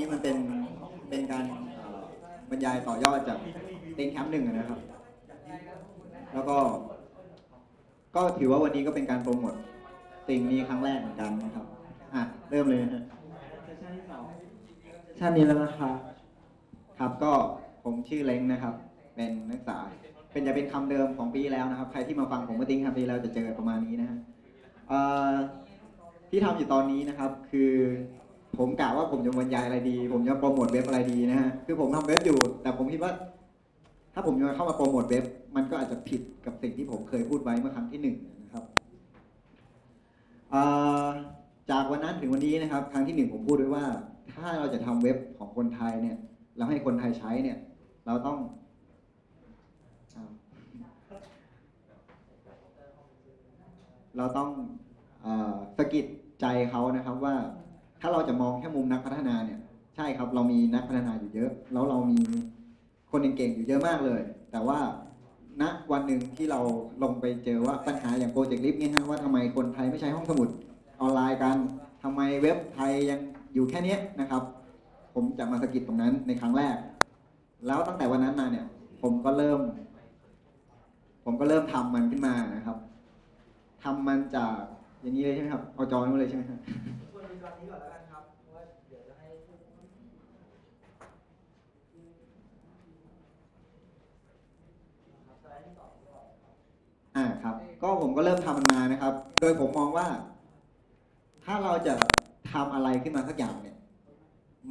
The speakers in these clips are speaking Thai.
นี้มันเป็นเป็นการเอ่อบรรยายต่อยอดจากเต็นท์แคมป์หนึ่งอะนะครับ แล้วก็ ก็ถือว่าวันนี้ก็เป็นการโปรโมทสิ่งนี้ครั้งแรกเหมือนกันนะครับ อะ เริ่มเลยนะฮะชาตินี้แล้วนะคะครับก็ผมชื่อเล้งนะครับ เป็นนักศึกษา เป็นจะเป็นคำเดิมของปีที่แล้วนะครับ ใครที่มาฟังผมเมื่อติ้งครับปีที่แล้วจะเจอประมาณนี้นะฮะเอ่อที่ทำอยู่ตอนนี้นะครับ คือ ผมกะว่าผมจะบรรยายอะไรดี ผมจะโปรโมทเว็บอะไรดีนะฮะคือผมทำเว็บอยู่ แต่ผมคิดว่า ถ้าผมจะเข้ามาโปรโมทเว็บ มันก็อาจจะผิดกับสิ่งที่ผมเคยพูดไว้เมื่อครั้งที่หนึ่งนะครับจากวันนั้นถึงวันนี้นะครับ ครั้งที่หนึ่งผมพูดไว้ว่า ถ้าเราจะทำเว็บของคนไทยเนี่ยแล้วให้คนไทยใช้เนี่ย เราต้องเราต้องอสะกิดใจเขานะครับว่า ถ้าเราจะมองแค่มุมนักพัฒนาเนี่ย ใช่ครับ เรามีนักพัฒนาอยู่เยอะ แล้วเรามีคนเก่งๆอยู่เยอะมากเลย แต่ว่าณวันหนึ่งที่เราลงไปเจอว่าปัญหาอย่างโปรเจกต์ลิฟต์เนี่ยฮะว่าทำไมคนไทยไม่ใช้ห้องสมุดออนไลน์กันทำไมเว็บไทยยังอยู่แค่นี้นะครับ ผมจะมาสะกิดตรงนั้นในครั้งแรก แล้วตั้งแต่วันนั้นมาเนี่ย ผมก็เริ่ม ผมก็เริ่มทำมันขึ้นมานะครับทำมันจากอย่างนี้เลยใช่ไหมครับ เอาจอนี้มาเลยใช่ไหมครับ นี้ก่อนแล้วกันครับเพราะว่าเดี๋ยวจะให้ผู้อ่าครับ ก็ผมก็เริ่มทำมันมานะครับ โดยผมมองว่า ถ้าเราจะทำอะไรขึ้นมาสักอย่างเนี่ย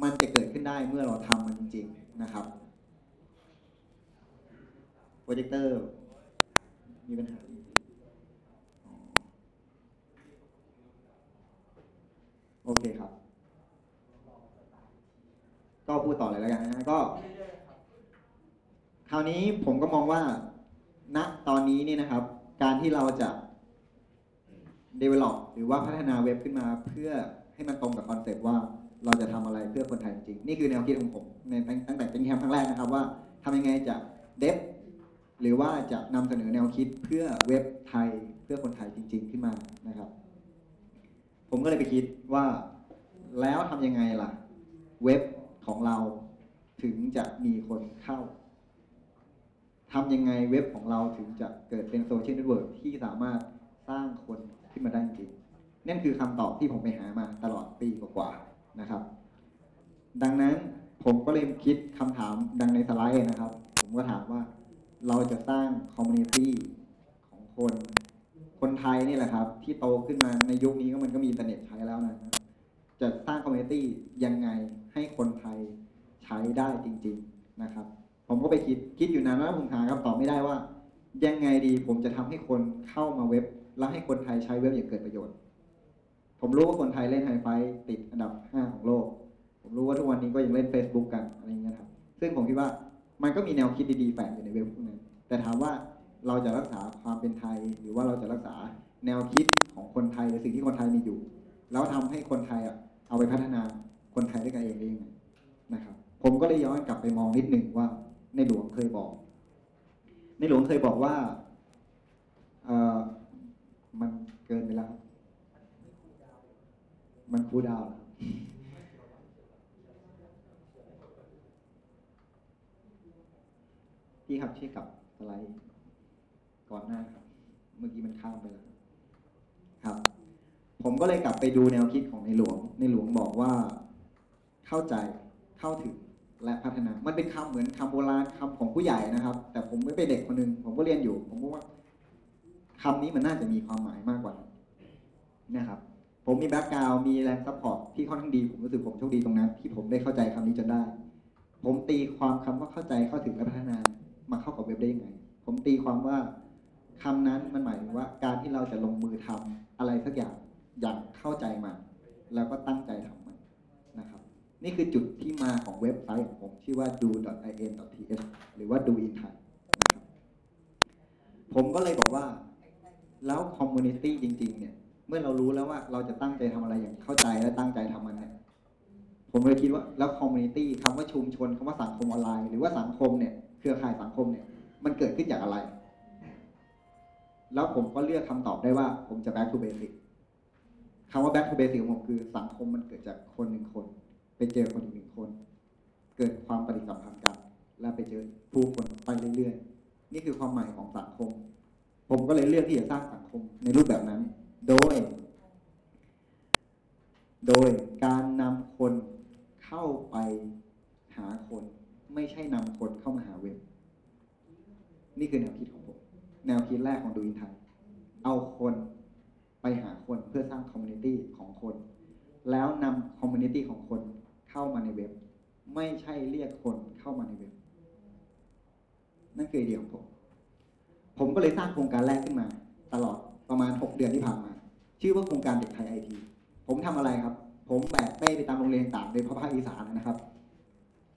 มันจะเกิดขึ้นได้เมื่อเราทำมันจริง ๆ นะครับโปรเจคเตอร์มีปัญหาอ๋อ โอเคครับ ก็พูดต่อเลยแล้วกันนะ ก็ คราวนี้ผมก็มองว่า ณ ตอนนี้เนี่ยนะครับ การที่เราจะ develop หรือว่าพัฒนาเว็บขึ้นมาเพื่อให้มันตรงกับคอนเซ็ปต์ว่าเราจะทำอะไรเพื่อคนไทยจริง นี่คือแนวคิดของผมในตั้งแต่เป็นแคมครั้งแรกนะครับว่าทำยังไงจะเดฟหรือว่าจะนำเสนอแนวคิดเพื่อเว็บไทยเพื่อคนไทยจริง ๆ ขึ้นมานะครับ ผมก็เลยไปคิดว่า แล้วทำยังไงล่ะ เว็บของเราถึงจะมีคนเข้าทำยังไงเว็บของเราถึงจะเกิดเป็นโซเชียลเน็ตเวิร์กที่สามารถสร้างคนขึ้นมาได้จริงนั่นคือคำตอบที่ผมไปหามาตลอดปีกว่าๆนะครับ ดังนั้นผมก็เลยคิดคำถามดังในสไลด์นะครับ ผมก็ถามว่าเราจะสร้างคอมมูนิตี้ของคน คนไทยนี่แหละครับ ที่โตขึ้นมาในยุคนี้ก็มันก็มีอินเทอร์เน็ตใช้แล้วนะจะสร้างคอมมูนิตี้ยังไงให้คนไทยใช้ได้จริง ๆนะครับ ผมก็ไปคิดคิดอยู่นานแล้วผมหาคำตอบไม่ได้ว่า ยังไงดีผมจะทำให้คนเข้ามาเว็บ แล้วให้คนไทยใช้เว็บอย่างเกิดประโยชน์ ผมรู้ว่าคนไทยเล่นไฮไฟติดอันดับ 5 ของโลก ผมรู้ว่าทุกวันนี้ก็ยังเล่น Facebook กันอะไรเงี้ยครับซึ่งผมคิดว่ามันก็มีแนวคิดดีๆแฝงอยู่ในเว็บพวกนั้นแต่ถามว่า เราจะรักษาความเป็นไทย หรือว่าเราจะรักษาแนวคิดของคนไทยหรือสิ่งที่คนไทยมีอยู่ แล้วทำให้คนไทยอะเอาไปพัฒนาคนไทยด้วยกันเองได้ยังไงนะครับ ผมก็เลยย้อนกลับไปมองนิดหนึ่งว่า ในหลวงเคยบอก ในหลวงเคยบอกว่าเออมันเกินไปแล้ว มันคูดาวพี่ครับช่วยกลับสไลด์ ก่อนหน้าครับ เมื่อกี้มันข้ามไปแล้วครับ ผมก็เลยกลับไปดูแนวคิดของในหลวง ในหลวงบอกว่าเข้าใจเข้าถึงและพัฒนา มันเป็นคำเหมือนคำโบราณคำของผู้ใหญ่นะครับ แต่ผมไม่เป็นเด็กคนหนึ่งผมก็เรียนอยู่ ผมก็ว่าคำนี้มันน่าจะมีความหมายมากกว่านะครับ ผมมีแบ็กกราวมีแรงซัพพอร์ตที่ค่อนข้างดี ผมรู้สึกผมโชคดีตรงนั้น ที่ผมได้เข้าใจคำนี้จนได้ ผมตีความคำว่าเข้าใจเข้าถึงและพัฒนา มาเข้ากับเว็บได้ยังไง ผมตีความว่า คำนั้นมันหมายถึงว่าการที่เราจะลงมือทำอะไรสักอย่างอย่างเข้าใจมัน แล้วก็ตั้งใจทำมันนะครับ นี่คือจุดที่มาของเว็บไซต์ของผมชื่อว่า do.in.th หรือว่า do in Thai นะครับผมก็เลยบอกว่า แล้วคอมมูนิตี้จริง ๆ เนี่ย เมื่อเรารู้แล้วว่าเราจะตั้งใจทำอะไรอย่างเข้าใจและตั้งใจทำมันเนี่ยผมเลยคิดว่าแล้วคอมมูนิตี้คำว่าชุมชนคำว่าสังคมออนไลน์หรือว่าสังคมเนี่ยเครือข่ายสังคมเนี่ยมันเกิดขึ้นจากอะไร แล้วผมก็เลือกคำตอบได้ว่า ผมจะ back to basic คำว่า back to basic ของผมคือสังคมมันเกิดจากคนหนึ่งคน ไปเจอคนอีกหนึ่งคน เกิดความปฏิสัมพันธ์กัน แล้วไปเจอผู้คนไปเรื่อยๆ นี่คือความหมายของสังคม ผมก็เลยเลือกที่จะสร้างสังคมในรูปแบบนั้น โดย โดยการนำคนเข้าไปหาคน ไม่ใช่นำคนเข้ามาหาเว็บ นี่คือแนวคิดของ แนวคิดแรกของดูอินไทย เอาคนไปหาคนเพื่อสร้างคอมมูนิตี้ของคน แล้วนำคอมมูนิตี้ของคนเข้ามาในเว็บ ไม่ใช่เรียกคนเข้ามาในเว็บ นั่นคือไอเดียของผม ผมก็เลยสร้างโครงการแรกขึ้นมา ตลอดประมาณ 6 เดือนที่ผ่านมา ชื่อว่าโครงการเด็กไทยไอทีผมทำอะไรครับ ผมแบกเป้ไปตามโรงเรียนต่างๆโดยเฉพาะภาคอีสานนะครับ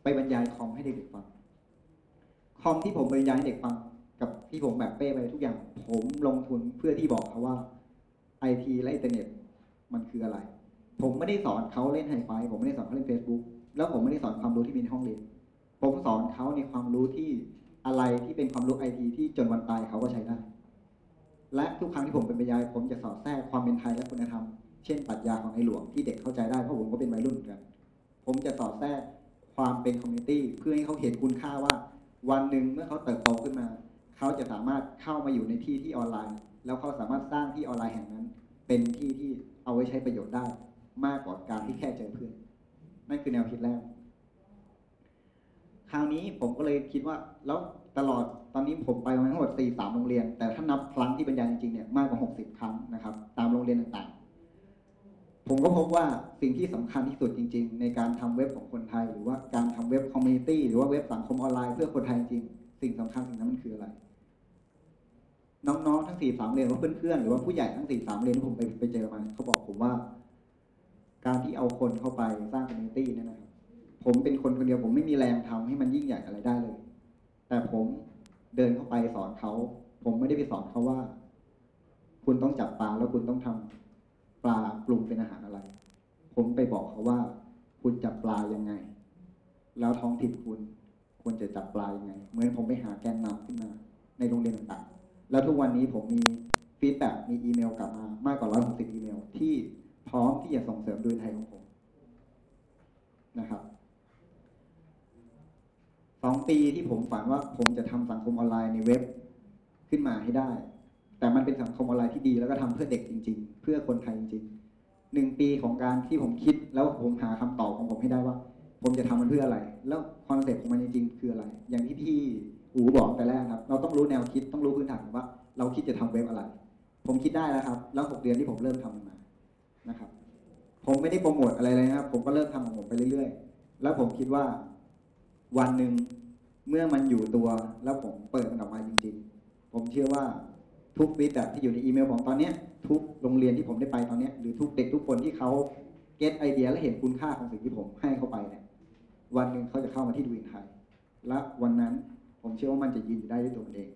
ไปบรรยายคอมให้เด็กๆฟังคอมที่ผมบรรยายให้เด็กฟัง กับที่ผมแบกเป้ไปทุกอย่าง ผมลงทุนเพื่อที่บอกเขาว่าไอทีและอินเทอร์เน็ตมันคืออะไร ผมไม่ได้สอนเขาเล่นไฮไฟผมไม่ได้สอนเขาเล่น Facebook แล้วผมไม่ได้สอนความรู้ที่มีในห้องเรียน ผมสอนเขาในความรู้ที่อะไรที่เป็นความรู้ไอทีที่จนวันตายเขาก็ใช้ได้ และทุกครั้งที่ผมเป็นบรรยาย ผมจะสอดแทรกความเป็นไทยและคุณธรรม เช่นปรัชญาของในหลวงที่เด็กเข้าใจได้เพราะผมก็เป็นวัยรุ่นเหมือนกัน ผมจะสอดแทรกความเป็นคอมมูนิตี้เพื่อให้เขาเห็นคุณค่าว่า วันหนึ่งเมื่อเขาเติบโตขึ้นมา เขาจะสามารถเข้ามาอยู่ในที่ที่ออนไลน์ แล้วเขาสามารถสร้างที่ออนไลน์แห่งนั้น เป็นที่ที่เอาไว้ใช้ประโยชน์ได้ มากกว่าการที่แค่เจอเพื่อน นั่นคือแนวคิดแรก คราวนี้ผมก็เลยคิดว่าแล้วตลอดตอนนี้ผมไปมาทั้งหมด4 3โรงเรียน แต่ถ้านับครั้งที่บรรยายจริงๆเนี่ยมากกว่า 60 ครั้งนะครับ ตามโรงเรียนต่างๆ ผมก็พบว่าสิ่งที่สำคัญที่สุดจริง ๆ ในการทำเว็บของคนไทย หรือว่าการทำเว็บคอมมูนิตี้หรือว่าเว็บสังคมออนไลน์เพื่อคนไทยจริง สิ่งสำคัญสิ่งนั้นมันคืออะไร น้องๆทั้งสี่สามเรียนว่าเพื่อนๆหรือว่าผู้ใหญ่ทั้งสี่สามเรียนที่ผมไปไปเจอมาเขาบอกผมว่า การที่เอาคนเข้าไปสร้างคอมมูนิตี้เนี่ยนะครับผมเป็นคนคนเดียวผมไม่มีแรงทำให้มันยิ่งใหญ่อะไรได้เลย แต่ผมเดินเข้าไปสอนเขา ผมไม่ได้ไปสอนเขาว่า คุณต้องจับปลาแล้วคุณต้องทำปลาปรุงเป็นอาหารอะไร ผมไปบอกเขาว่า คุณจับปลายังไง แล้วท้องถิ่นคุณ ควรจะจับปลายังไง เหมือนผมไปหาแกนนำขึ้นมา ในโรงเรียนต่างๆ แล้วทุกวันนี้ผมมีฟีดแบ็กมีอีเมลกลับมามากกว่า160อีเมล ที่พร้อมที่จะส่งเสริมโดยไทยของผมนะครับสองปีที่ผมฝันว่าผมจะทำสังคมออนไลน์ในเว็บขึ้นมาให้ได้ แต่มันเป็นสังคมออนไลน์ที่ดีแล้วก็ทำเพื่อเด็กจริง ๆ เพื่อคนไทยจริงๆหนึ่งปีของการที่ผมคิดแล้วผมหาคำตอบ จะทำมันเพื่ออะไร แล้วคอนเซ็ปต์ของมันจริงๆคืออะไร อย่างที่พี่อูบอกแต่แรกครับ เราต้องรู้แนวคิดต้องรู้พื้นฐานว่า เราคิดจะทำเว็บอะไร ผมคิดได้แล้วครับ แล้วหกเดือนที่ผมเริ่มทำมันมานะครับ ผมไม่ได้โปรโมทอะไรเลยนะครับ ผมก็เริ่มทำของผมไปเรื่อยๆ แล้วผมคิดว่า วันหนึ่งเมื่อมันอยู่ตัว แล้วผมเปิดมันออกมาจริง ๆ ผมเชื่อว่าทุกฟีดแบ็ที่อยู่ในอีเมลผมตอนเนี้ยทุกโรงเรียนที่ผมได้ไปตอนนี้หรือทุกเด็กทุกคนที่เขาเก็ตไอเดียและเห็นคุณค่าของสิ่งที่ผมให้เขาไปเนี่ย วันหนึ่งเขาจะเข้ามาที่ดูอินไทย และวันนั้นผมเชื่อว่ามันจะยืนได้ด้วยตัวมันเอง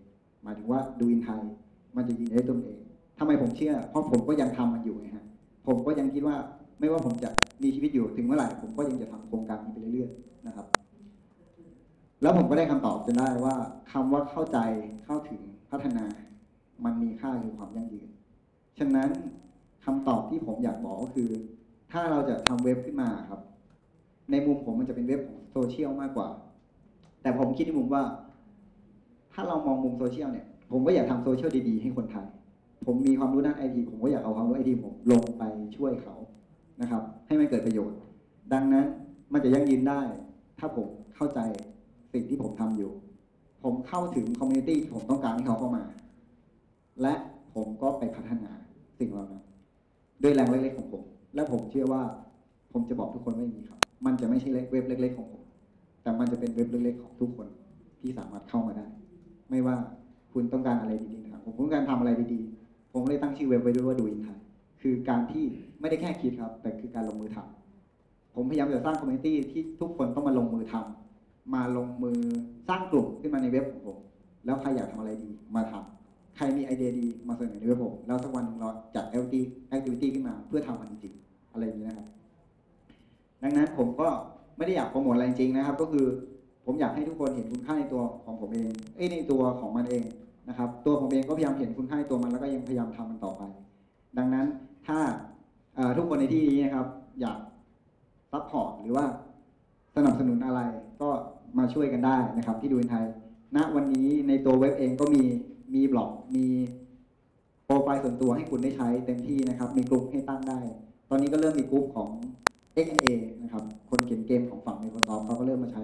หมายถึงว่าดูอินไทยมันจะยืนได้ด้วยตัวมันเองทำไมผมเชื่อ เพราะผมก็ยังทำมันอยู่ไงฮะ ผมก็ยังคิดว่าไม่ว่าผมจะมีชีวิตอยู่ถึงเมื่อไหร่ผมก็ยังจะทำโครงการนี้ไปเรื่อยๆนะครับ แล้วผมก็ได้คำตอบจนได้ว่าคำว่าเข้าใจเข้าถึงพัฒนา มันมีค่าคือความยั่งยืน ฉะนั้นคำตอบที่ผมอยากบอกก็คือ ถ้าเราจะทำเว็บขึ้นมาครับ ในมุมผมมันจะเป็นเว็บของโซเชียลมากกว่า แต่ผมคิดในมุมว่า ถ้าเรามองมุมโซเชียลเนี่ย ผมก็อยากทำโซเชียลดีๆ ให้คนไทย ผมมีความรู้ด้านไอทีผมก็อยากเอาความรู้ไอทีผมลงไปช่วยเขานะครับ ให้มันเกิดประโยชน์ ดังนั้นมันจะยั่งยืนได้ ถ้าผมเข้าใจสิ่งที่ผมทำอยู่ ผมเข้าถึงคอมมูนิตี้ที่ผมต้องการให้เขาเข้ามา และผมก็ไปพัฒนาสิ่งเหล่านั้นด้วยแรงเล็กๆของผม และผมเชื่อว่า ผมจะบอกทุกคนว่าอย่างนี้ครับ มันจะไม่ใช่เว็บเล็ก ๆ ของผม แต่มันจะเป็นเว็บเล็ก ๆ ของทุกคนที่สามารถเข้ามาได้ ไม่ว่าคุณต้องการอะไรดีๆนะครับผมต้องการทำอะไรดีๆ ผมเลยตั้งชื่อเว็บไว้ด้วยว่าดูอินไทยคือการที่ไม่ได้แค่คิดครับ แต่คือการลงมือทำผมพยายามจะสร้างคอมมูนิตี้ที่ทุกคนต้องมาลงมือทำมาลงมือสร้างกลุ่มขึ้นมาในเว็บของผม แล้วใครอยากทำอะไรดีมาทำใครมีไอเดียดีมาเสนอในเว็บผม แล้วสักวันหนึ่งเราจัด activity activity ขึ้นมาเพื่อทำมันจริงอะไรอย่างนี้นะครับ ดังนั้นผมก็ไม่ได้อยากโปรโมทอะไรจริงนะครับ ก็คือผมอยากให้ทุกคนเห็นคุณค่าในตัวของผมเองเอ้ในตัวของมันเองนะครับ ตัวผมเองก็พยายามเห็นคุณค่าในตัวมันแล้วก็ยังพยายามทำมันต่อไป ดังนั้นถ้าทุกคนในที่นี้นะครับ อยากซัพพอร์ตหรือว่าสนับสนุนอะไรก็มาช่วยกันได้นะครับ ที่ดูอินไทย ณวันนี้ในตัวเว็บเองก็มีมีบล็อกมีโปรไฟล์ส่วนตัวให้คุณได้ใช้เต็มที่นะครับ มีกลุ่มให้ตั้งได้ ตอนนี้ก็เริ่มมีกลุ่มของ XA นะครับ คนเขียนเกมของฝั่ง Microsoft เขาก็เริ่มมาใช้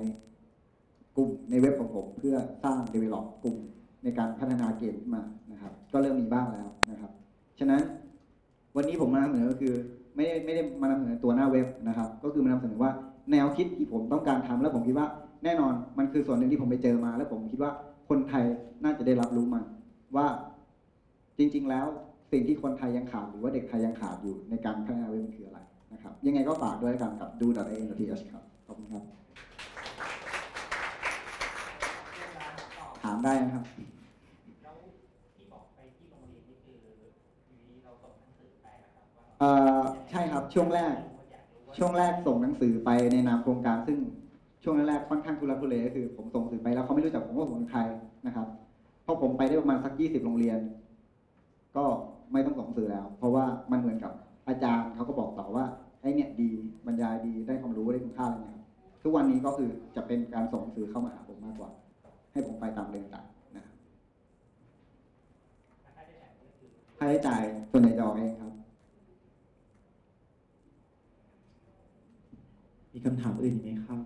กลุ่มในเว็บของผมเพื่อสร้าง develop กลุ่มในการพัฒนาเกมขึ้นมานะครับ ก็เริ่มมีบ้างแล้วนะครับ ฉะนั้นวันนี้ผมมานำเสนอก็คือไม่ได้ไม่ได้มานำเสนอตัวหน้าเว็บนะครับ ก็คือมานำเสนอว่าแนวคิดที่ผมต้องการทำแล้วผมคิดว่าแน่นอนมันคือส่วนหนึ่งที่ผมไปเจอมา แล้วผมคิดว่าคนไทยน่าจะได้รับรู้มันว่าจริง ๆ แล้วสิ่งที่คนไทยยังขาดหรือว่าเด็กไทยยังขาดอยู่ในการพัฒนาเว็บมันคืออะไร นะครับ ยังไงก็ฝากด้วยกันกับ do.a.th ครับ ขอบคุณครับ ถามได้นะครับ แล้วที่บอกไปที่โรงเรียนนี่คืออยู่ดีเราส่งหนังสือไปนะครับว่าเอ่อใช่ครับช่วงแรก อยากรู้ว่าช่วงแรกส่งหนังสือไปในนามโครงการซึ่งช่วงแรกๆค่อนข้างทุรักทุเลก็คือ ผมส่งหนังสือไปแล้วเขาไม่รู้จักผมว่าผมเป็นใครนะครับพอผมไปได้ประมาณสักยี่สิบโรงเรียน ก็ไม่ต้องส่งหนังสือแล้ว เพราะว่ามันเหมือนกับอาจารย์เขาก็บอกต่อว่า ไอ้เนี่ยดีบรรยายดีได้ความรู้ได้คุณค่าอะไรเงี้ยครับทุกวันนี้ก็คือจะเป็นการส่งหนังสือเข้ามาหาผมมากกว่า ให้ผมไปตามเรื่องต่างๆนะครับค่าใช้จ่ายก็คือค่าใช้จ่ายส่วนใหญ่จะออกเองครับ มีคำถามอื่นอีกไหมครับ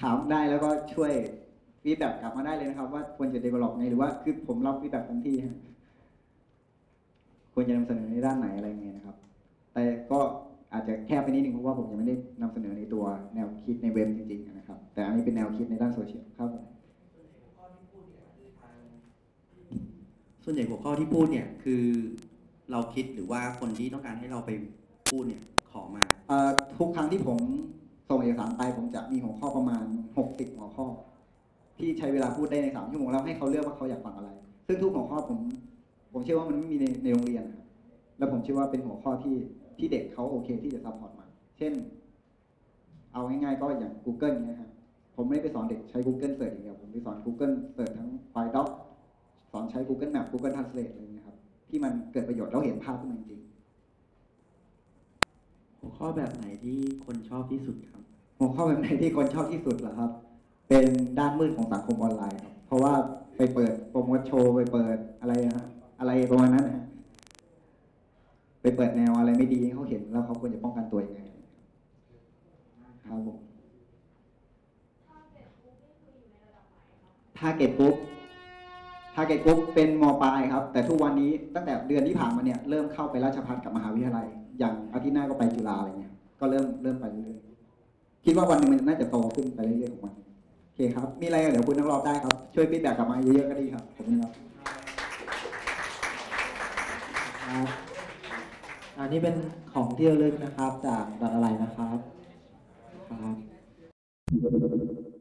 ถามได้แล้วก็ช่วยฟีดแบ็กกลับมาได้เลยนะครับ ว่าควรจะ develop ไงหรือว่าคือผมรับฟีดแบ็กทันทีฮะควรจะนำเสนอในด้านไหนอะไร บไปนิดนึงเพราะว่าผมยังไม่ได้นำเสนอในตัวแนวคิดในเว็บจริงๆนะครับ แต่อันนี้เป็นแนวคิดในด้านโซเชียลครับผมข้อที่พูดเนี่ยคือทางส่วนใหญ่หัวข้อที่พูดเนี่ยคือเราคิดหรือว่าคนที่ต้องการให้เราไปพูดเนี่ยขอมาเอ่อทุกครั้งที่ผมส่งเอกสารไปผมจะมีหัวข้อประมาณ 60 หัวข้อ ที่ใช้เวลาพูดได้ในสามชั่วโมงแล้วให้เขาเลือกว่าเขาอยากฟังอะไร ซึ่งทุกหัวข้อผม ผมเชื่อว่ามันไม่มีในในโรงเรียนนะครับแล้วผมเชื่อว่าเป็นหัวข้อที่ ที่เด็กเขาโอเคที่จะซัพพอร์ตมัน เช่น เอาง่ายๆก็อย่าง Google เนะครับผมไม่ได้ไปสอนเด็กใช้ Google Search อย่างเดียว ผมไปสอน Google Search ทั้งไฟล์ด็อกสอนใช้ Google Map Google Translate อะไรอย่างเงี้ยครับ ที่มันเกิดประโยชน์แล้วเห็นภาพขึ้นมาจริงหัวข้อแบบไหนที่คนชอบที่สุดครับ หัวข้อแบบไหนที่คนชอบที่สุดเหรอครับ เป็นด้านมืดของสังคมออนไลน์ครับ เพราะว่าไปเปิดโปรโมทโชว์ไปเปิดอะไรนะฮะอะไรประมาณนั้นนะฮะ ไปเปิดแนวอะไรไม่ดีให้เขาเห็นแล้วเขาควรจะป้องกันตัวยังไงครับผมทาร์เก็ตกรุ๊ปทาร์เก็ตกรุ๊ปเป็นมปลายครับ แต่ทุกวันนี้ตั้งแต่เดือนที่ผ่านมาเนี่ยเริ่มเข้าไปราชภัฏกับมหาวิทยาลัย อย่างอาทิตย์หน้าก็ไปจุฬาอะไรเงี้ย ก็เริ่มเริ่มไปเรื่อยๆคิดว่าวันหนึงมันน่าจะโตขึ้นไปเรื่อยๆของมันโอเคครับ มีอะไรเดี๋ยวคุณนักรอบได้ครับ ช่วยฟีดแบ็กกลับมาเยอะๆก็ดีครับขอบคุณครับครับ อันนี้เป็นของที่ระลึกนะครับ จากดอทอะไรนะครับครับ